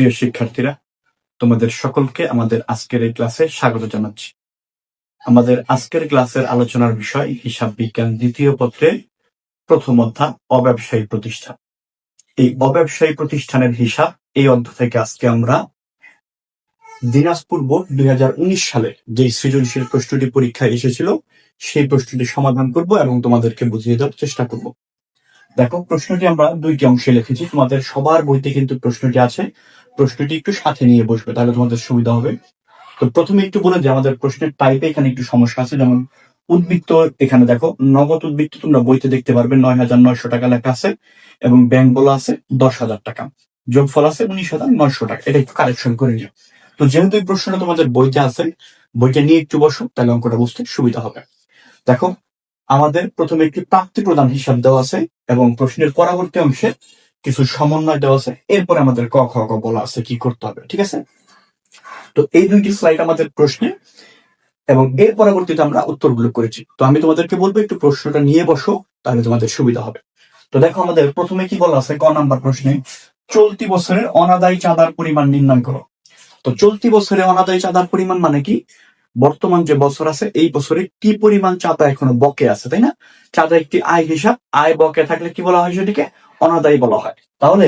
প্রিয় শিক্ষার্থীরা, তোমাদের সকলকে আমাদের আজকের এই ক্লাসে স্বাগত জানাচ্ছি। আমাদের আজকের ক্লাসের আলোচনার বিষয় হিসাব বিজ্ঞান দ্বিতীয় পত্রের প্রথম অধ্যায়, অব্যবসায়ী প্রতিষ্ঠান। এই অব্যবসায়ী প্রতিষ্ঠানের হিসাব এই অধ্যায় থেকে আজকে আমরা দিনাজপুর বোর্ড দুই সালে যে সৃজনশীল প্রশ্নটি পরীক্ষায় এসেছিল, সেই প্রশ্নটি সমাধান করব এবং তোমাদেরকে বুঝিয়ে দেওয়ার চেষ্টা করব। দেখো, প্রশ্নটি আমরা দুইটি অংশে লিখেছি। তোমাদের সবার বইতে কিন্তু প্রশ্নটি আছে। প্রশ্নটি একটু সাথে নিয়ে বসবে, তাহলে তোমাদের সুবিধা হবে। তো প্রথমে একটু বলে যে আমাদের প্রশ্নের টাইপে এখানে একটু সমস্যা আছে। যেমন, উদ্বৃত্ত এখানে দেখো, নগদ উদ্বৃত্ত তোমরা বইতে দেখতে পারবে, নয় হাজার নয়শো টাকা লেখা আছে এবং ব্যাংক বলা আছে দশ হাজার টাকা। যোগফল আছে উনিশ হাজার নয়শো টাকা। এটা একটু কারেকশন করে নিও। তো যেহেতু এই প্রশ্নটা তোমাদের বইতে আছে, বইটা নিয়ে একটু বসো, তাহলে অঙ্কটা বুঝতে সুবিধা হবে। দেখো আমাদের প্রথমে একটি প্রাপ্তি প্রদান হিসাব দেওয়া আছে এবং প্রশ্নের পরবর্তী অংশে কিছু সমন্বয় দেওয়া আছে। এরপরে আমাদের ক, খ বলা আছে কি করতে হবে, ঠিক আছে? তো এই দুইটি স্লাইড আমাদের প্রশ্নে এবং এর পরবর্তীতে আমরা উত্তর উত্তরগুলো করেছি। তো আমি তোমাদেরকে বলব, একটু প্রশ্নটা নিয়ে বসো, তাহলে তোমাদের সুবিধা হবে। তো দেখো আমাদের প্রথমে কি বলা আছে, ক নাম্বার প্রশ্নে, চলতি বছরের অনাদায়ী চাঁদার পরিমাণ নির্ণয় করো। তো চলতি বছরে অনাদায়ী চাঁদার পরিমাণ মানে কি? বর্তমান যে বছর আছে, এই বছরে কি পরিমাণ চাঁদা এখনও বকে আছে, তাই না? চাঁদা একটি আয় হিসাব। আয় বকে থাকলে কি বলা হয় সেটিকে? অনাদায়ী বলা হয়। তাহলে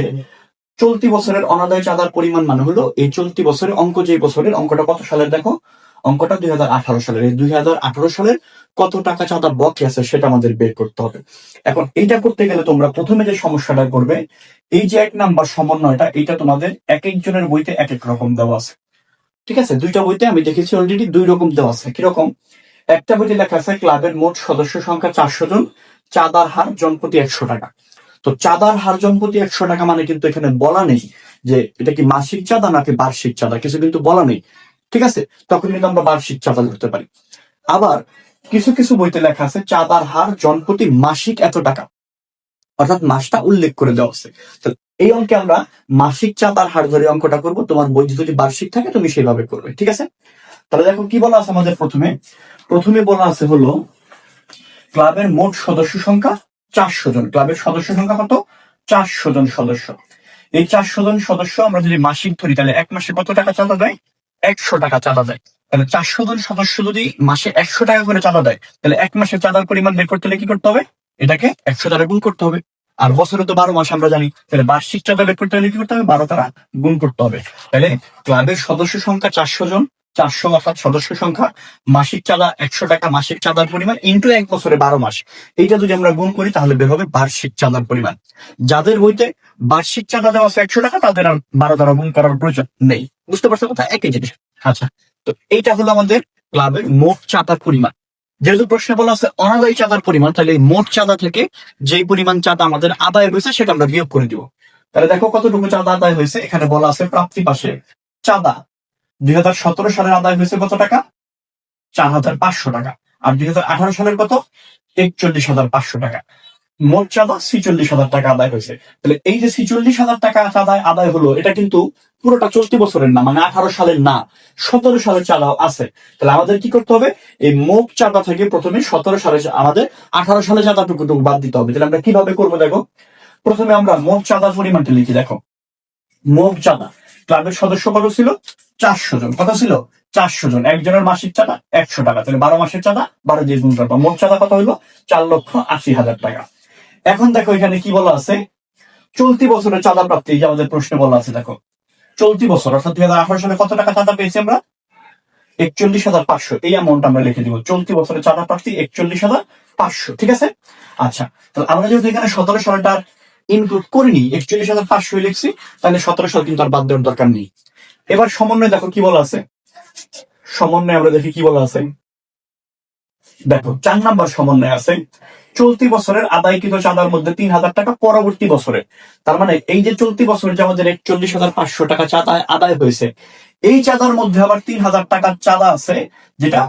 চলতি বছরের অনাদায় চাঁদার পরিমাণ মানে হলো, এই চলতি বছরের অঙ্ক যে বছরের, অঙ্কটা কত সালের দেখো? অঙ্কটা দুই হাজার আঠারো সালের। এই দুই হাজার আঠারো সালের কত টাকা চাঁদা বকে আছে সেটা আমাদের বের করতে হবে। এখন এইটা করতে গেলে তোমরা প্রথমে যে সমস্যাটা করবে, এই যে এক নাম্বার সমন্বয়টা এটা তোমাদের এক একজনের বইতে এক এক রকম দেওয়া আছে। ঠিক আছে? দুইটা বইতে আমি দেখেছি অলরেডি দুই রকম দেওয়া আছে। কীরকম? একটা বইতে লেখা আছে, ক্লাবের মোট সদস্য সংখ্যা চারশো জন, চাঁদার হার জনপ্রতি একশো টাকা। তো চাঁদার হার জনপ্রতি একশো টাকা মানে কিন্তু এখানে বলা নেই যে এটা কি মাসিক চাঁদা নাকি বার্ষিক চাঁদা, কিছু কিন্তু বলা নেই। ঠিক আছে? তখন কিন্তু আমরা বার্ষিক চাঁদা ধরতে পারি। আবার কিছু কিছু বইতে লেখা আছে, চাঁদার হার জনপ্রতি মাসিক এত টাকা। অর্থাৎ মাসটা উল্লেখ করে দেওয়া আছে। এই অঙ্কে আমরা মাসিক চাঁদার হার ধরে অঙ্কটা করব। তোমার বই যদি বার্ষিক থাকে, তুমি সেইভাবে করবে, ঠিক আছে? তাহলে দেখো কি বলা আছে আমাদের প্রথমে? প্রথমে বলা আছে হলো, ক্লাবের মোট সদস্য সংখ্যা চারশো জন। ক্লাবের সদস্য সংখ্যা কত? চারশো জন সদস্য। এই চারশো জন সদস্য আমরা যদি মাসিক ধরি, তাহলে এক মাসে কত টাকা চাঁদা দেয়? একশো টাকা চাঁদা দেয়। তাহলে চারশো জন সদস্য যদি মাসে একশো টাকা করে চাঁদা দেয়, তাহলে এক মাসে চাঁদার পরিমাণ বের করতে হলে কি করতে হবে? এটাকে একশো দ্বারা গুণ করতে হবে। আর বছরে তো বারো মাস আমরা জানি, তাহলে বার্ষিক চাঁদা বের করতে হলে কি করতে হবে? বারো তারা গুণ করতে হবে। তাহলে ক্লাবের সদস্য সংখ্যা চারশো জন, চারশো অর্থাৎ সদস্য সংখ্যা, মাসিক চাঁদা একশো টাকা, মাসিক চাঁদার পরিমাণ ইন্টু এক বছরে বারো মাস। এইটা যদি আমরা গুণ করি, তাহলে বের হবে বার্ষিক চাঁদার পরিমাণ। যাদের বইতে বার্ষিক চাঁদা দেওয়া আছে একশো টাকা, তাদের আর বারো দ্বারা গুণ করার প্রয়োজন নেই। বুঝতে পারছ কথা? একই জিনিস। আচ্ছা তো এইটা হলো আমাদের ক্লাবের মোট চাঁদার পরিমাণ। যেহেতু প্রশ্নে বলা আছে অনাদায়ী চাঁদার পরিমাণ, তাহলে মোট চাঁদা থেকে যেই পরিমাণ চাঁদা আমাদের আদায় হয়েছে সেটা আমরা বিয়োগ করে দিব। তাহলে দেখো কতটুকু চাঁদা আদায় হয়েছে। এখানে বলা আছে প্রাপ্তি পাশে চাঁদা দুই হাজার সতেরো সালের আদায় হয়েছে কত টাকা? চার হাজার পাঁচশো টাকা। আর দুই হাজার আঠারো সালের কত? একচল্লিশ হাজার পাঁচশো টাকা। মোট চাঁদা ছিচল্লিশ হাজার টাকা আদায় হয়েছে। তাহলে এই যে ছিচল্লিশ হাজার টাকা চাঁদা আদায় হলো, এটা কিন্তু পুরোটা চলতি বছরের না মানে আঠারো সালের না, সতেরো সালের চাঁদাও আছে। তাহলে আমাদের কি করতে হবে? এই মোট চাঁদা থেকে প্রথমে সতেরো সালে আমাদের আঠারো সালে চাঁদাটুকু টুকু বাদ দিতে হবে। তাহলে আমরা কীভাবে করব দেখো? প্রথমে আমরা মোট চাঁদার পরিমাণটা লিখি, দেখো। মোট চাঁদা। ক্লাবের সদস্য কত ছিল? চারশো জন। কত ছিল? চারশো জন। একজনের মাসিক চাঁদা একশো টাকা। তাহলে বারো মাসের চাঁদা, বারো দিয়ে গুণ মোট চাঁদা কত হইল চার লক্ষ আশি হাজার টাকা। এখন দেখো এখানে কি বলা আছে? চলতি বছরের চাঁদা প্রাপ্তি যে আমাদের প্রশ্নে বলা আছে, দেখো। চলতি বছর, অর্থাৎ দুই হাজার আঠারো সালে কত টাকা চাঁদা পেয়েছি আমরা? একচল্লিশ হাজার পাঁচশো, এই অ্যামাউন্ট আমরা লিখে দিব। চলতি বছরের চাঁদা প্রাপ্তি, একচল্লিশ হাজার পাঁচশো, ঠিক আছে? আচ্ছা তাহলে আমরা যেহেতু এখানে সতেরো সালটা ইনক্লুড করিনি, একচল্লিশ হাজার পাঁচশো লিখছি, তাহলে সতেরো সাল কিন্তু আর বাদ দেওয়ার দরকার নেই। এবার সমন্বয় দেখো কি বলা আছে? সমন্বয় আমরা দেখি কি বলা আছে? দেখো, চার নাম্বার সমন্বয় আছে। চলতি বছরের আদায়কৃত চাঁদার মধ্যে তিন হাজার টাকা পরবর্তী বছরে। তার মানে এই যে চলতি বছরে যে আমাদের একচল্লিশ হাজার পাঁচশো টাকা চাঁদা আদায় হয়েছে, এই চাঁদার মধ্যে আবার তিন হাজার টাকার চাঁদা আছে যেটা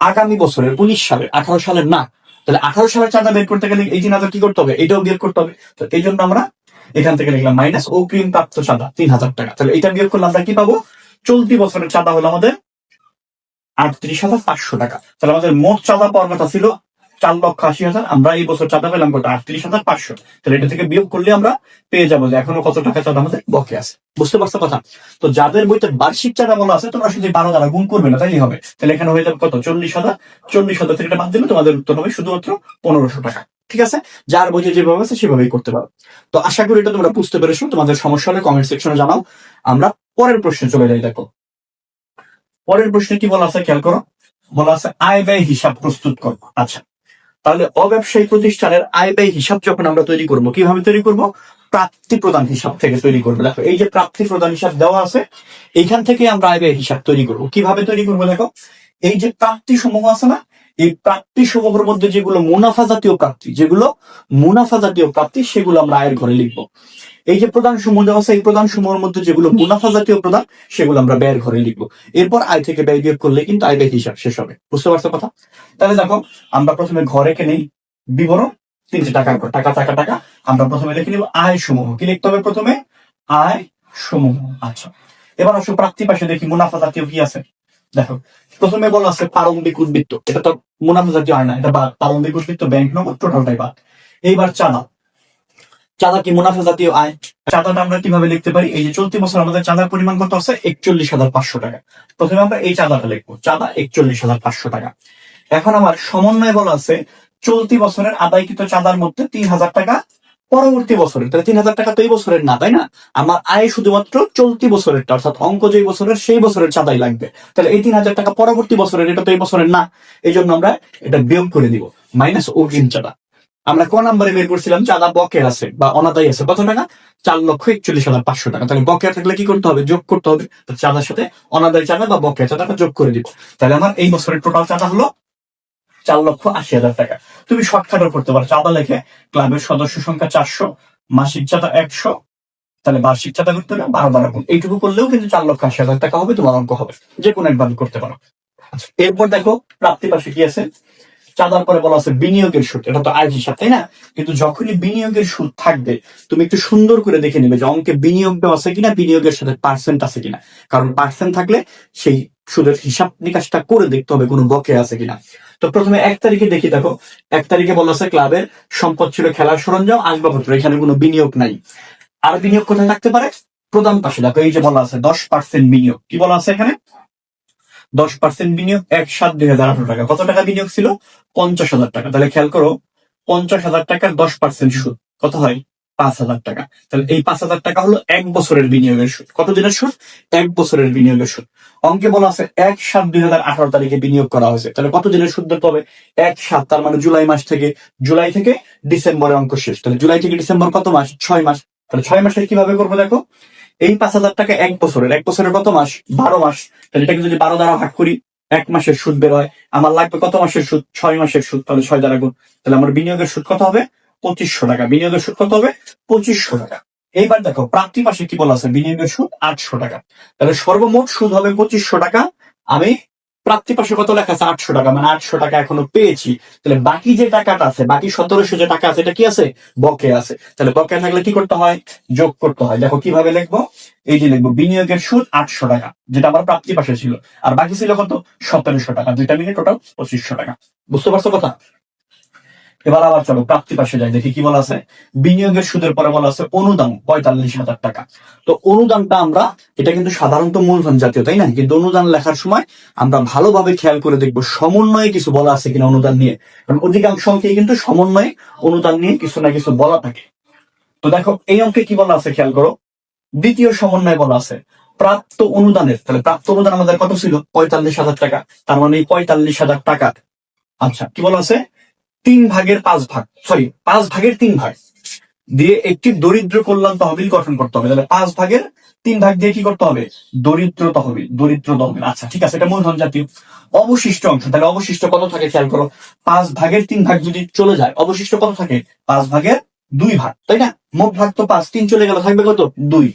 আগামী বছরের উনিশ সালের আঠারো সালের না, তাহলে আঠারো সালের চাঁদা বের করতে গেলে এই তিন হাজার কি করতে হবে? এটাও বের করতে হবে। তো এই জন্য আমরা এখান থেকে লিখলাম মাইনাস অগ্রিম প্রাপ্ত চাঁদা, তিন হাজার টাকা। তাহলে এটা বিয়োগ করলে আমরা কি পাবো? চলতি বছরের চাঁদা হলো আমাদের আটত্রিশ হাজার পাঁচশো টাকা। তাহলে আমাদের মোট চাঁদা পাওয়ার কথা ছিল চার লক্ষ আশি হাজার, আমরা এই বছর চাঁদা পেলাম কত? আটত্রিশ হাজার পাঁচশো। তাহলে এটা থেকে বিয়োগ করলে আমরা পেয়ে যাব যে এখনও কত টাকা চাঁদা আমাদের বকে আছে। বুঝতে পারছ কথা? তো যাদের বইতে বার্ষিক চাঁদা বলা আছে, তোমরা শুধু বারো দ্বারা গুণ করবে না, তাই হবে। তাহলে এখানে হয়ে যাবে কত? চল্লিশ হাজার। চল্লিশ হাজার থেকে বাদ দিলে তোমাদের উত্তর হবে শুধুমাত্র পনেরোশো টাকা। ঠিক আছে? যার বইতে যেভাবে আছে সেভাবেই করতে পারো। তো আশা করি এটা তোমরা বুঝতে পেরেছ। তোমাদের সমস্যা হলে কমেন্ট সেকশনে জানাও। আমরা পরের প্রশ্নে চলে যাই, দেখো। পরের প্রশ্নে কি বলা আছে? খেয়াল করো। বলা আছে, আয় ব্যয় হিসাব প্রস্তুত করো। আচ্ছা। তাহলে অব্যবসায়ী প্রতিষ্ঠানের আয় ব্যয় হিসাব যখন আমরা তৈরি করব, কীভাবে তৈরি করব? প্রাপ্তি প্রদান হিসাব থেকে তৈরি করব। দেখো, এই যে প্রাপ্তি প্রদান হিসাব দেওয়া আছে, এইখান থেকে আমরা আয় ব্যয় হিসাব তৈরি করব। কীভাবে তৈরি করব দেখো? এই যে প্রাপ্তি সমূহ আছে না, এই প্রাপ্তি সমূহের মধ্যে যেগুলো মুনাফা জাতীয় প্রাপ্তি, যেগুলো মুনাফা জাতীয় প্রাপ্তি, সেগুলো আমরা আয়ের ঘরে লিখব। এই যে প্রধান সমূহ দেওয়া আছে, এই প্রধান সমূহের মধ্যে যেগুলো মুনাফা জাতীয় প্রধান, সেগুলো আমরা ব্যয়ের ঘরে লিখব। এরপর আয় থেকে ব্যয় বিয়োগ করলে কিন্তু আয় ব্যয় হিসাব শেষ হবে। বুঝতে পারছ কথা? তাহলে দেখো, আমরা প্রথমে ঘরে কে নেই, বিবরণ, তিনটে টাকার ঘর টাকা টাকা টাকা, আমরা প্রথমে লিখে নিব আয় সমূহ। কি লিখতে হবে প্রথমে? আয় সমূহ। আচ্ছা এবার আসো প্রাপ্তি পাশে দেখি মুনাফা জাতীয় কি আছে। দেখো, প্রথমে বলা আছে প্রারম্ভিক উদ্বৃত্ত। এটা তো মুনাফা জাতীয় আয় না, এটা বাদ প্রারম্ভিক উদ্বৃত্ত, ব্যাংক নগদ টোটালটাই বাদ। এইবার চাঁদা। চাঁদা কি মুনাফা জাতীয় আয়? চাঁদাটা আমরা কীভাবে লিখতে পারি? এই যে চলতি বছর আমাদের চাঁদার পরিমাণ কত আছে? একচল্লিশ হাজার পাঁচশো টাকা। প্রথমে আমরা এই চাঁদাটা লিখব। চাঁদা একচল্লিশ হাজার পাঁচশো টাকা। এখন আমার সমন্বয় বলা আছে, চলতি বছরের আদায়কৃত চাঁদার মধ্যে তিন হাজার টাকা পরবর্তী বছরের। তাহলে তিন হাজার টাকা তো এই বছরের না, তাই না? আমার আয় শুধুমাত্র চলতি বছরেরটা অর্থাৎ অঙ্ক যেই বছরের, সেই বছরের চাঁদাই লাগবে। তাহলে এই তিন হাজার টাকা পরবর্তী বছরের, এটা তো এই বছরের না। এই জন্য আমরা এটা বিয়োগ করে দিব। মাইনাস অগ্রিম চাঁদা। আমরা ক নাম্বারে বের করছিলাম? চাঁদা বকের আছে বা অনাদায়ী আছে। কত টাকা? চার লক্ষ একচল্লিশ হাজার পাঁচশো টাকা। তাহলে বকেয়া থাকলে কি করতে হবে? যোগ করতে হবে। চাঁদার সাথে অনাদায়ী চাঁদা বা বকেয়া চাঁদাটা যোগ করে দিব। তাহলে আমার এই বছরের টোটাল চাঁদা হলো চার লক্ষ আশি হাজার টাকা। তুমি শর্টকাটও করতে পারো। চাঁদা লেখে ক্লাবের সদস্য সংখ্যা চারশো মাসিক চাঁদা একশো। তাহলে বার্ষিক চাঁদা করতে হবে বারো বারো গুণ। এইটুকু করলেও কিন্তু চার লক্ষ আশি হাজার টাকা হবে তোমার অঙ্ক হবে। যে কোনো একবার করতে পারো। আচ্ছা, এরপর দেখো প্রাপ্তি পাশে কি আছে? চাঁদার পরে বলা আছে বিনিয়োগের সুদ। এটা তো আয় হিসাব, তাই না? কিন্তু যখনই বিনিয়োগের সুদ থাকবে, তুমি একটু সুন্দর করে দেখে নেবে যে অঙ্কে বিনিয়োগ দেওয়া আছে কিনা, বিনিয়োগের সাথে পার্সেন্ট আছে কিনা। কারণ পার্সেন্ট থাকলে সেই সুদের হিসাব নিকাশটা করে দেখতে হবে কোনো বকে আছে কিনা। তো প্রথমে এক তারিখে দেখি, দেখো, এক তারিখে বলা আছে ক্লাবের সম্পদ ছিল খেলার সরঞ্জাম, আসবাবপত্র, এখানে কোনো বিনিয়োগ নাই। আর বিনিয়োগ কোথায় থাকতে পারে? প্রধান পাশে, দেখো, এই যে বলা আছে, দশ পার্সেন্ট বিনিয়োগ। কি বলা আছে এখানে? দশ পার্সেন্ট বিনিয়োগ, এক সাত দুই হাজার আঠারো টাকা। কত টাকা বিনিয়োগ ছিল? পঞ্চাশ হাজার টাকা। তাহলে খেয়াল করো, পঞ্চাশ হাজার টাকার দশ পার্সেন্ট সুদ। কত হয়? পাঁচ হাজার টাকা। তাহলে এই পাঁচ হাজার টাকা হলো এক বছরের বিনিয়োগের সুদ। কত দিনের সুদ? এক বছরের বিনিয়োগের সুদ। অঙ্কে বলা আছে এক সাত দুই হাজার আঠারো তারিখে বিনিয়োগ করা হয়েছে। তাহলে কত দিনের সুদ ধরতে হবে? এক সাত, তার মানে জুলাই মাস থেকে, জুলাই থেকে ডিসেম্বরের অঙ্ক শেষ। তাহলে জুলাই থেকে ডিসেম্বর কত মাস? ছয় মাস। তাহলে ছয় মাসে কীভাবে করব দেখো? এই পাঁচ হাজার টাকা এক বছরের এক বছরের কত মাস? বারো মাস। তাহলে এটাকে যদি বারো দ্বারা ভাগ করি, এক মাসের সুদ বের হয়। আমার লাগবে কত মাসের সুদ? ছয় মাসের সুদ, তাহলে ছয় দ্বারা গুণ। তাহলে আমার বিনিয়োগের সুদ কত হবে? পঁচিশশো টাকা। বিনিয়োগের সুদ কত হবে? পঁচিশশো টাকা। এইবার দেখো প্রাপ্তি মাসে কি বলা আছে? বিনিয়োগের সুদ আটশো টাকা। তাহলে সর্বমোট সুদ হবে পঁচিশশো টাকা। আমি প্রাপ্তি পাশে কত লেখা আছে? আটশো টাকা। মানে আটশো টাকা এখনও পেয়েছি। তাহলে বাকি যে টাকাটা আছে, বাকি সতেরোশো যে টাকা আছে, এটা কি আছে? বকে আছে। তাহলে বকে থাকলে কি করতে হয়? যোগ করতে হয়। দেখো কীভাবে লিখব? এই যে লিখব, বিনিয়োগের সুদ আটশো টাকা, যেটা আমার প্রাপ্তি পাশে ছিল। আর বাকি ছিল কত? সতেরোশো টাকা। দুইটা মিলে টোটাল পঁচিশশো টাকা। বুঝতে পারছ কথা? এবার আবার চলো, প্রাপ্তি পাশে যাই, দেখি কি বলা আছে? বিনিয়োগের সুদের পরে বলা আছে অনুদান, পঁয়তাল্লিশ হাজার টাকা। তো অনুদানটা আমরা, এটা কিন্তু সাধারণত মূলধন জাতীয়, তাই না? কিন্তু অনুদান লেখার সময় আমরা ভালোভাবে খেয়াল করে দেখব, সমন্বয়ে কিছু বলা আছে কিনা অনুদান নিয়ে। কারণ অধিকাংশ অঙ্কে কিন্তু সমন্বয়ে অনুদান নিয়ে কিছু না কিছু বলা থাকে। তো দেখো, এই অঙ্কে কি বলা আছে, খেয়াল করো? দ্বিতীয় সমন্বয় বলা আছে, প্রাপ্ত অনুদানের, তাহলে প্রাপ্ত অনুদান আমাদের কত ছিল? পঁয়তাল্লিশ হাজার টাকা। তার মানে এই পঁয়তাল্লিশ হাজার টাকা। আচ্ছা কি বলা আছে? তিন ভাগের পাঁচ ভাগ সরি পাঁচ ভাগের তিন ভাগ। দিয়ে একটি দরিদ্র কল্যাণ তহবিল গঠন করতে হবে। তাহলে পাঁচ ভাগের তিন ভাগ দিয়ে কি করতে হবে? দরিদ্র তহবিল দরিদ্র তহবিল। আচ্ছা ঠিক আছে, এটা মূলধন জাতীয় অবশিষ্ট অংশ। তাহলে অবশিষ্ট কত থাকে? খেয়াল করো, পাঁচ ভাগের তিন ভাগ যদি চলে যায়, অবশিষ্ট কত থাকে? পাঁচ ভাগের দুই ভাগ, তাই না? মোট ভাগ তো পাঁচ, তিন চলে গেল, থাকবে কত? দুই।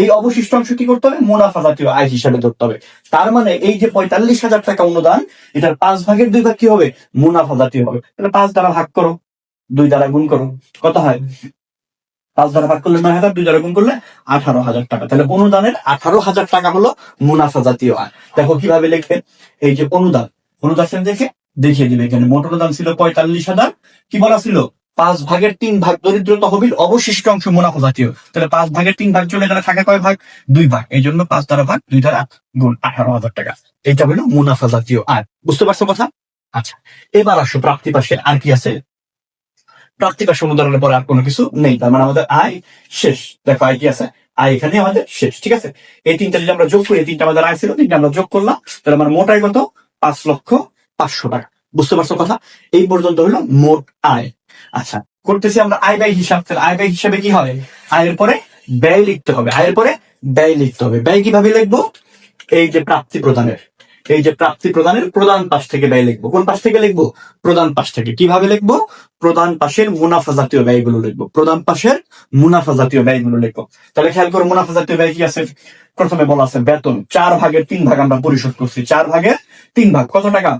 এই অবশিষ্ট অংশ কি করতে হবে? মুনাফা জাতীয় আয় হিসাবে ধরতে হবে। তার মানে এই যে পঁয়তাল্লিশ হাজার টাকা অনুদান, এটার পাঁচ ভাগের দুই ভাগ কি হবে? মুনাফা জাতীয় হবে। তাহলে পাঁচ দ্বারা ভাগ করো, দুই দ্বারা গুণ করো, কত হয়? পাঁচ দ্বারা ভাগ করলে নয় হাজার, দুই দ্বারা গুণ করলে আঠারো হাজার টাকা। তাহলে অনুদানের আঠারো হাজার টাকা হলো মুনাফা জাতীয় আয়। দেখো কীভাবে লিখবে এই যে অনুদান অনুদান দেখে দেখিয়ে দিবে এখানে। মোট অনুদান ছিল পঁয়তাল্লিশ হাজার। কি বলা ছিল? পাঁচ ভাগের তিন ভাগ দরিদ্র তহবিল অবশিষ্ট অংশ মুনাফা জাতীয়। তাহলে পাঁচ ভাগের তিন ভাগ চলে গেলে থাকে কয় ভাগ? দুই ভাগ। এই জন্য পাঁচ দ্বারা ভাগ, দুই দ্বারা গুণ আঠারো হাজার টাকা। এটা হলো মুনাফা জাতীয় আয়। বুঝতে পারছ কথা? আচ্ছা এবার আসো প্রাপ্তি পাশে। আর কি আছে? প্রাপ্তি পাশে অনুদানের পরে আর কোনো কিছু নেই। তার মানে আমাদের আয় শেষ। দেখো আয় কি আছে? আয় এখানে, আমাদের শেষ। ঠিক আছে? এই তিনটা যদি আমরা যোগ করি, এই তিনটা আমাদের আয় ছিল, তিনটা আমরা যোগ করলাম। তাহলে আমার মোটাই কত? পাঁচ লক্ষ পাঁচশো টাকা। বুঝতে পারছ কথা? এই পর্যন্ত হলো মোট আয়। আচ্ছা করতেছি আমরা আয় ব্যয় হিসাব। তাহলে আয় ব্যয় হিসাবে কি হবে আয়ের পরে ব্যয় লিখতে হবে। আয়ের পরে ব্যয় লিখতে হবে। ব্যয় কীভাবে লিখব? এই যে প্রাপ্তি প্রদানের। এই যে প্রাপ্তি প্রদানের প্রধান পাশ থেকে ব্যয় লিখব। কোন পাশ থেকে লিখব? প্রধান পাশ থেকে। কীভাবে লিখব? প্রধান পাশের মুনাফা জাতীয় ব্যয়গুলো লিখব। প্রধান পাশের মুনাফা জাতীয় ব্যয়গুলো লিখব। তাহলে খেয়াল করো, মুনাফা জাতীয় ব্যয় কি আছে? প্রথমে বলা আছে বেতন। চার ভাগের তিন ভাগ আমরা পরিশোধ করছি। চার ভাগের তিন ভাগ। কত টাকা?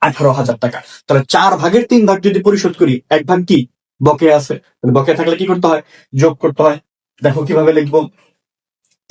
আঠারো হাজার টাকা। তাহলে চার ভাগের তিন ভাগ যদি পরিশোধ করি, এক ভাগ কি? বকে আছে। বকে থাকলে কি করতে হয়? যোগ করতে হয়। দেখো কীভাবে লিখব।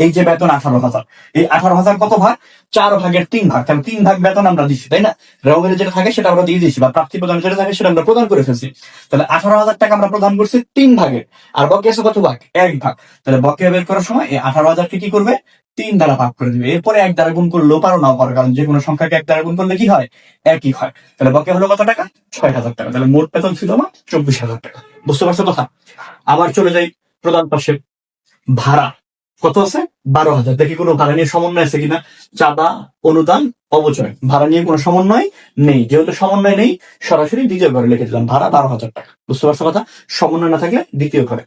এই যে বেতন আঠারো হাজার, এই আঠারো হাজার কত ভাগ? চার ভাগের তিন ভাগ, তাহলে তিন ভাগ বেতন আমরা দিচ্ছি তাই না? রঙের যেটা থাকে সেটা আমরা দিয়ে দিচ্ছি বা প্রাপ্তি প্রদান যেটা থাকে সেটা আমরা প্রদান করে ফেলছি। তাহলে আঠারো হাজার টাকা আমরা প্রদান করছি তিন ভাগে, আর বকে আছে কত ভাগ? এক ভাগ। তাহলে বকে বের করার সময় এই আঠারো হাজারকে কি করবে? তিন দ্বারা ভাগ করে দিবে। এরপরে এক দ্বারা গুণ করলেও পারো নাও পারো, কারণ যে কোনো সংখ্যাকে এক দ্বারা গুণ করলে কি হয়? একই হয়। তাহলে বকে হলো কত টাকা? ছয় হাজার টাকা। তাহলে মোট বেতন ছিল আমার চব্বিশ হাজার টাকা। বুঝতে পারছ কথা? আবার চলে যাই প্রধান পাশে ভাড়া কত আছে? বারো হাজার। দেখি কোনো ভাড়া নিয়ে সমন্বয় আছে কিনা। চাঁদা, অনুদান, অবচয়। ভাড়া নিয়ে কোনো সমন্বয় নেই। যেহেতু সমন্বয় নেই, সরাসরি দ্বিতীয় ঘরে লিখে দিলাম, ভাড়া বারো হাজার টাকা। বুঝতে পারছ কথা? সমন্বয় না থাকলে দ্বিতীয় ঘরে।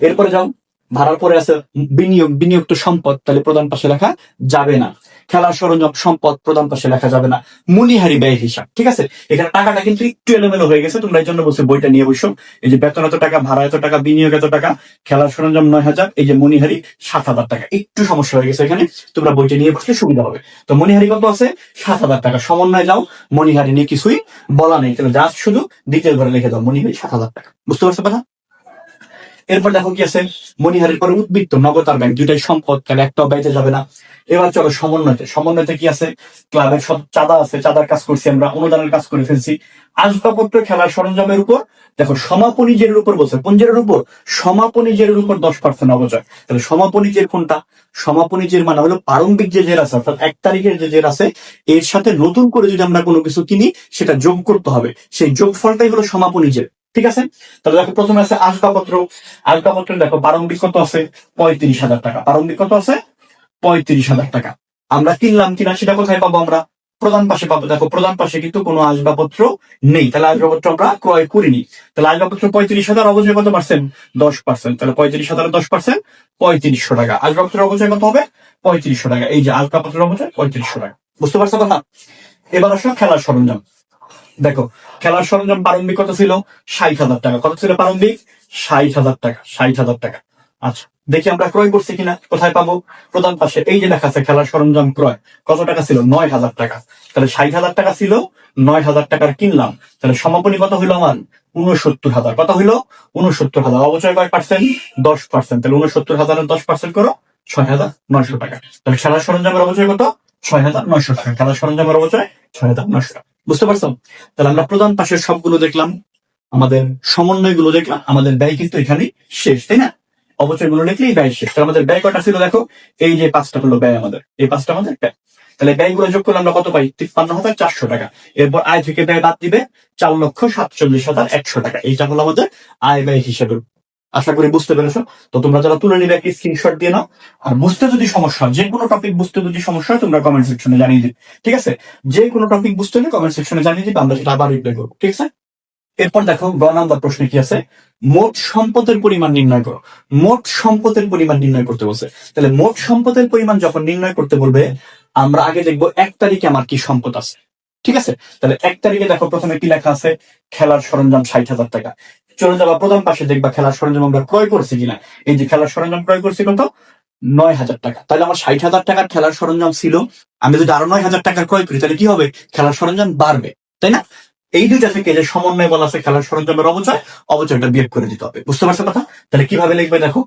এরপরে যাও, ভাড়ার পরে আছে বিনিয়োগ বিনিয়োগ তো সম্পদ, তাহলে প্রধান পাশে লেখা যাবে না। খেলার সরঞ্জাম, সম্পদ প্রধান পাশে লেখা যাবে না। মুনিহারি ব্যয় হিসাব, ঠিক আছে? এখানে টাকাটা কিন্তু একটু এলোমেলো হয়ে গেছে, তোমরা এই জন্য বলছো বইটা নিয়ে বসো। এই যে বেতন এত টাকা, ভাড়া এত টাকা, বিনিয়োগ এত টাকা, খেলার সরঞ্জাম নয় হাজার, এই যে মনিহারি সাত হাজার টাকা। একটু সমস্যা হয়ে গেছে এখানে, তোমরা বইটা নিয়ে বসলে সুবিধা হবে। তো মনিহারি কত আছে? সাত হাজার টাকা। সমন্বয় যাও মনিহারি নিয়ে কিছুই বলা নেই। তাহলে জাস্ট শুধু দ্বিতীয় ঘরে লিখে দাও, মনিহারি সাত হাজার টাকা। বুঝতে পারছ কথা? এরপর দেখো কি আছে? মনিহারের পরে উদ্বৃত্ত, নগদ আর ব্যাংক দুইটাই সম্পদ তাহলে একটাও ব্যয়তে যাবে না। এবার চলো সমন্বয়তে সমন্বয়তে কি আছে? ক্লাবের সব চাঁদা আছে, চাঁদার কাজ করছি আমরা, অনুদানের কাজ করে ফেলছি। আসবাবপত্র খেলার সরঞ্জামের উপর, দেখো, সমাপনী জেরের উপর বলছে, কোন জেরের উপর? সমাপনী জেরের উপর দশ পার্সেন্ট অবচয়। তাহলে সমাপনী জের কোনটা? সমাপনী জের মানে হলো প্রারম্ভিক যে জের আছে, অর্থাৎ এক তারিখের যে জের আছে, এর সাথে নতুন করে যদি আমরা কোনো কিছু কিনি, সেটা যোগ করতে হবে। সেই যোগফলটাই হলো সমাপনী জের। ঠিক আছে? তাহলে দেখো, প্রথমে আছে আসবাবপত্র। আসবাবপত্র দেখো, প্রারম্ভিক কত আছে? পঁয়ত্রিশ হাজার টাকা। প্রারম্ভিক কত আছে? পঁয়ত্রিশ হাজার টাকা। আমরা কিনলাম কিনা সেটা কোথায় পাবো আমরা? প্রধান পাশে পাবো। দেখো, প্রধান পাশে কিন্তু কোনো আসবাবপত্র নেই। তাহলে আসবাবপত্র আমরা ক্রয় করিনি। তাহলে আসবাবপত্র পঁয়ত্রিশ হাজার অবচয় কত পার্সেন্ট দশ পার্সেন্ট তাহলে পঁয়ত্রিশ হাজার, দশ পার্সেন্ট পঁয়ত্রিশশো টাকা। আসবাবপত্রের অবচয় কত হবে? পঁয়ত্রিশশো টাকা। এই যে আসবাবপত্রের অবচয় পঁয়ত্রিশশো টাকা। বুঝতে পারছ কথা? এবার আসো খেলার সরঞ্জাম। দেখো, খেলার সরঞ্জাম প্রারম্ভিক কত ছিল? ষাট হাজার টাকা। কত ছিল প্রারম্ভিক? ষাট হাজার টাকা, ষাট হাজার টাকা। আচ্ছা দেখি আমরা ক্রয় করছি কিনা, কোথায় পাবো? প্রধান পাশে, এই যে লেখা আছে, খেলার সরঞ্জাম ক্রয়। কত টাকা ছিল? নয় হাজার টাকা। তাহলে ষাট হাজার টাকা ছিল, নয় হাজার টাকার কিনলাম। তাহলে সমাপনী কত হইল আমার? উনসত্তর হাজার। কত হইল? উনসত্তর হাজার। অবচয় কয় পার্সেন্ট দশ পার্সেন্ট তাহলে উনসত্তর হাজারের দশ পার্সেন্ট করো, ছয় হাজার নয়শো টাকা। তাহলে খেলার সরঞ্জামের অবচয় কত? ছয় হাজার নয়শো টাকা। খেলার সরঞ্জামের অবচয় ছয় হাজার নয়শো টাকা। বুঝতে পারছ? তাহলে আমরা প্রধান পাশের সবগুলো দেখলাম, আমাদের সমন্বয়গুলো দেখলাম, আমাদের ব্যয় কিন্তু এখানে শেষ, তাই না? অবচয়গুলো লিখলেই ব্যয় শেষ। তাহলে আমাদের ব্যয় কটা ছিল দেখো? এই যে পাঁচটা হলো ব্যয় আমাদের। এই পাঁচটা আমাদের ব্যয়। তাহলে ব্যয়গুলো যোগ করলে আমরা কত পাই? তিপ্পান্ন হাজার চারশো টাকা। এরপর আয় থেকে ব্যয় বাদ দিবে চার লক্ষ সাতচল্লিশ হাজার একশো টাকা। এইটা হলো আমাদের আয় ব্যয় হিসেবে আশা করি বুঝতে পেরেছ? তো তোমরা যারা তুলে নিবে, একটি স্ক্রিনশট দিয়ে নাও। আর বুঝতে যদি সমস্যা হয় যে কোনো টপিক বুঝতে যদি সমস্যা হয়, তোমরা কমেন্ট সেকশনে জানিয়ে দিবে। ঠিক আছে? যে কোনো টপিক বুঝতে হলে কমেন্ট সেকশনে জানিয়ে দিবে, আমরা সেটা আবার রিপ্লাই করব। ঠিক আছে? এরপর দেখো, গ নাম্বার প্রশ্নে কি আছে? মোট সম্পদের পরিমাণ নির্ণয় করো। মোট সম্পদের পরিমাণ নির্ণয় করতে বলছে। তাহলে মোট সম্পদের পরিমাণ যখন নির্ণয় করতে বলবে, আমরা আগে দেখব এক তারিখে আমার কি সম্পদ আছে। ঠিক আছে? তাহলে এক তারিখে দেখো প্রথমে কি লেখা আছে? খেলার সরঞ্জাম ষাট হাজার টাকা। চলে যাবা প্রধান পাশে, দেখবা খেলার সরঞ্জাম আমরা ক্রয় করছি কিনা। এই যে খেলার সরঞ্জাম ক্রয় করছি কত? নয় হাজার টাকা। তাহলে আমার ষাট হাজার টাকার খেলার সরঞ্জাম ছিল, আমি যদি আরও নয় হাজার টাকার ক্রয় করি, তাহলে কি হবে? খেলার সরঞ্জাম বাড়বে, তাই না? এই দুইটা থেকে যে সমন্বয় বলা আছে, খেলার সরঞ্জামের অবচয়, অবচয়টা বিয়োগ করে দিতে হবে। বুঝতে পারছ কথা? তাহলে কীভাবে লিখবে দেখো?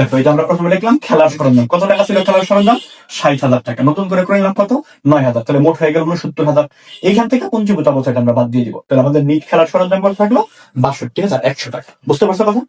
দেখো এটা আমরা প্রথমে লিখলাম খেলার সরঞ্জাম। কত টাকা ছিল খেলার সরঞ্জাম? ষাট হাজার টাকা। নতুন করে করে নিলাম কত? নয় হাজার। তাহলে মোট হয়ে গেল সত্তর হাজার। এইখান থেকে পঞ্চীভূত অবস্থাটা আমরা বাদ দিয়ে দিব। তাহলে আমাদের নিট খেলার সরঞ্জাম কত থাকল বাষট্টি হাজার একশো টাকা। বুঝতে পারছ কথা?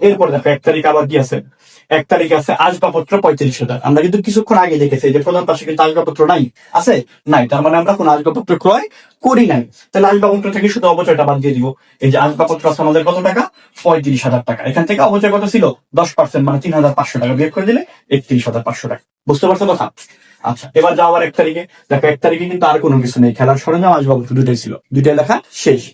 এরপর দেখো, এক তারিখ আবার কি আছে? এক তারিখে আছে আসবাবপত্র পঁয়ত্রিশ হাজার। আমরা কিন্তু কিছুক্ষণ আগে দেখেছি যে প্রধান পাশে কিন্তু আসবাবপত্র নাই। আছে? নাই। তার মানে আমরা কোন আসবাবপত্র ক্রয় করি নাই। তাহলে আসবাবপত্র থেকে শুধু অবচয়টা বাদ দিয়ে দিব। এই যে আসবাবপত্র আছে আমাদের কত টাকা? পঁয়ত্রিশ হাজার টাকা। এখান থেকে অবচয় কত ছিল? দশ পার্সেন্ট মানে তিন হাজার পাঁচশো টাকা। বিয়োগ করে দিলে একত্রিশ হাজার পাঁচশো টাকা। বুঝতে পারছ কথা? আচ্ছা এবার যাওয়ার এক তারিখে। দেখো, এক তারিখে কিন্তু আর কোনো কিছু নেই। খেলার সরঞ্জাম, আসবাবপত্র দুটাই ছিল। দুইটাই লেখা শেষ।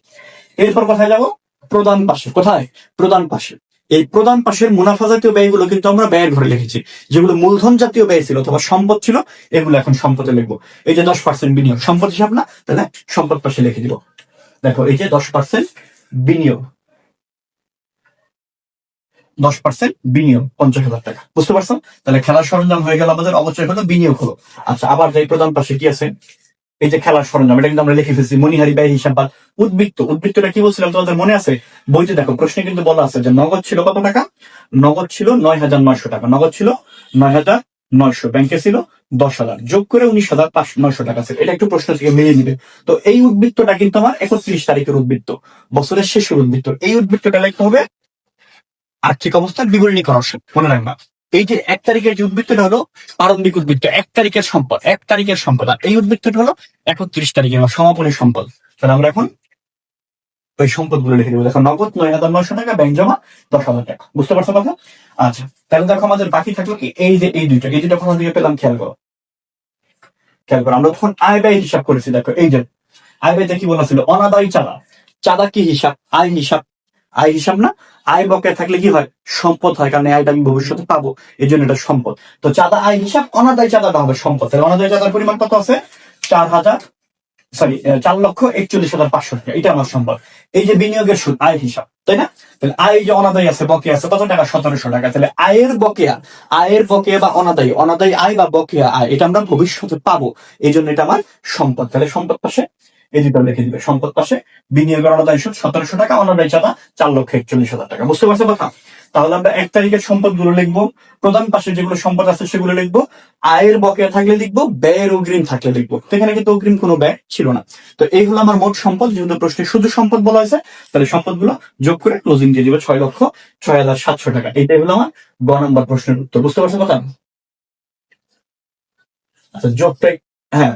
এরপর কোথায় যাব? প্রধান পাশে। কোথায়? প্রধান পাশে। এই প্রধান পাশের মুনাফা জাতীয় ব্যয়গুলো কিন্তু আমরা ব্যয়ের ঘরে লিখেছি। যেগুলো মূলধন জাতীয় ব্যয় ছিল অথবা সম্পদ ছিল, এগুলো এখন সম্পদে লিখব। এই যে দশ পার্সেন্ট বিনিয়োগ, সম্পদ হিসাব না, তাহলে সম্পদ পাশে লিখে দিব। দেখো, এই যে দশ পার্সেন্ট বিনিয়োগ। দশ পার্সেন্ট বিনিয়োগ, পঞ্চাশ হাজার টাকা। বুঝতে পারছ? তাহলে খেলার সরঞ্জাম হয়ে গেল আমাদের, অবচয় হলো বিনিয়োগ হলো। আচ্ছা আবার যাই প্রধান পাশে কি আছে? এই যে খেলার সরঞ্জাম, এটা কিন্তু আমরা লিখে ফেলছি, মনিহারি ব্যয় হিসাব বা উদ্বৃত্ত। উদ্বৃত্তটা কি বলছিলাম তোমাদের মনে আছে? বইতে দেখো, প্রশ্নে কিন্তু বলা আছে যে নগদ ছিল কত টাকা? নগদ ছিল নয় হাজার নয়শো টাকা। নগদ ছিল নয় হাজার নয়শো। ব্যাংকে ছিল দশ হাজার। যোগ করে উনিশ হাজার পাঁচশো নয়শো টাকা ছিল। এটা একটু প্রশ্ন থেকে মিলিয়ে দিবে তো এই উদ্বৃত্তটা কিন্তু আমার একত্রিশ তারিখের উদ্বৃত্ত, বছরের শেষের উদ্বৃত্ত। এই উদ্বৃত্তটা লিখতে হবে আর্থিক অবস্থার বিবরণী বিবরণীকরণ মনে রাখবা। এই যে এক তারিখের যে উদ্বৃত্তটা হলো, প্রারম্ভিক উদ্বৃত্ত, এক তারিখের সম্পদ, এক তারিখের সম্পদ। আর এই উদ্বৃত্তটা হলো একত্রিশ তারিখের সমাপনী সম্পদ। তাহলে আমরা এখন ওই সম্পদগুলো লিখে দেবো দেখো, নগদ নয় হাজার নয়শো টাকা, ব্যাংক জমা দশ হাজার টাকা। বুঝতে পারছ কথা? আচ্ছা তাহলে দেখো আমাদের বাকি থাকল কি? এই যে, এই দুইটা এই দুইটা কোথা থেকে পেলাম খেয়াল করো। খেয়াল করো, আমরা তখন আয় ব্যয় হিসাব করেছি। দেখো, এই যে, আয় ব্যয়টা কি বলা ছিল? অনাদায়ী চাঁদা। চাঁদা কি হিসাব? আয় হিসাব আয় হিসাব না, আয় বকেয়া থাকলে কি হয়? সম্পদ হয়, কারণ আয়টা আমি ভবিষ্যতে পাবো এই জন্য এটা সম্পদ। তো চাঁদা আয় হিসাব, অনাদায়ী চাঁদাটা হবে সম্পদ। তাহলে অনাদায়ী চাঁদার পরিমাণ কত আছে? চার হাজার সরি চার লক্ষ একচল্লিশ হাজার পাঁচশো টাকা। এটা আমার সম্পদ। এই যে বিনিয়োগের সুদ, আয় হিসাব, তাই না? তাহলে আয় যে অনাদায় আছে, বকেয়া আছে, কত টাকা? সতেরোশো টাকা। তাহলে আয়ের বকেয়া আয়ের বকেয়া বা অনাদায়ী অনাদায়ী আয় বা বকেয়া আয়, এটা আমরা ভবিষ্যতে পাবো এই জন্য এটা আমার সম্পদ। তাহলে সম্পদ পাশে এই দুটো লিখে দিবে, সম্পদ পাশে বিনিয়োগের অনাদায়ী সুদ, সতেরোশো টাকা অনাদায়ী চাঁদা চার লক্ষ একচল্লিশ হাজার টাকা। বুঝতে পারছ কথা? তাহলে আমরা এক তারিখের সম্পদগুলো লিখব, প্রধান পাশে যেগুলো সম্পদ আছে সেগুলো লিখব, আয়ের বকেয়া থাকলে লিখব, ব্যয়ের অগ্রিম থাকলে লিখব। তো এখানে কিন্তু অগ্রিম কোনো ব্যয় ছিল না। তো এই হলো আমার মোট সম্পদ, যেহেতু প্রশ্নে শুধু সম্পদ বলা হয়েছে, তাহলে সম্পদগুলো যোগ করে ক্লোজিং দিয়ে দিবে ছয় লক্ষ ছয় হাজার সাতশো টাকা। এটাই হলো আমার গ নম্বর প্রশ্নের উত্তর। বুঝতে পারছ কথা? আচ্ছা যোগটাই হ্যাঁ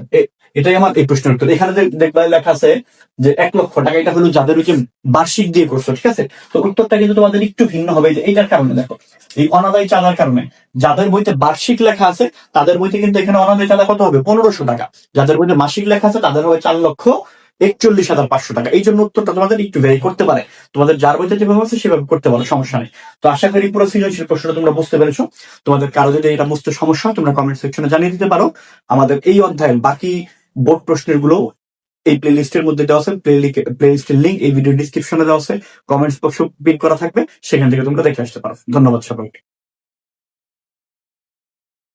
এটাই আমার এই প্রশ্নের উত্তর। এখানে দেখবা লেখা আছে যে এক লক্ষ টাকা, এটা হলো যাদের হচ্ছে বার্ষিক দিয়ে করছ, ঠিক আছে? তো উত্তরটা কিন্তু তোমাদের একটু ভিন্ন হবে যে এইটার কারণে, দেখো। এই অনাদায় চাঁদার কারণে। যাদের বইতে বার্ষিক লেখা আছে, তাদের বইতে কিন্তু এখানে অনাদায় চাঁদা কত হবে? পনেরোশো টাকা। যাদের বইতে মাসিক লেখা আছে, তাদের হবে চার লক্ষ একচল্লিশ হাজার পাঁচশো টাকা। এই জন্য উত্তরটা তোমাদের একটু ভ্যারি করতে পারে। তোমাদের যার বইতে যেভাবে আছে, সেভাবে করতে পারো, সমস্যা নেই। তো আশা করি পুরো সৃজনশীল প্রশ্নটা তোমরা বুঝতে পেরেছ। তোমাদের কারও যদি এটা বুঝতে সমস্যা হয়, তোমরা কমেন্ট সেকশনে জানিয়ে দিতে পারো। আমাদের এই অধ্যায়ের বাকি বোর্ড প্রশ্নেরগুলো এই প্লে লিস্টের মধ্যে দেওয়া আছে। প্লে লিস্টের লিঙ্ক এই ভিডিও ডিসক্রিপশনে দেওয়া আছে। কমেন্টস বক্স পিন করা থাকবে। সেখান থেকে তোমরা দেখে আসতে পারো। ধন্যবাদ সবাইকে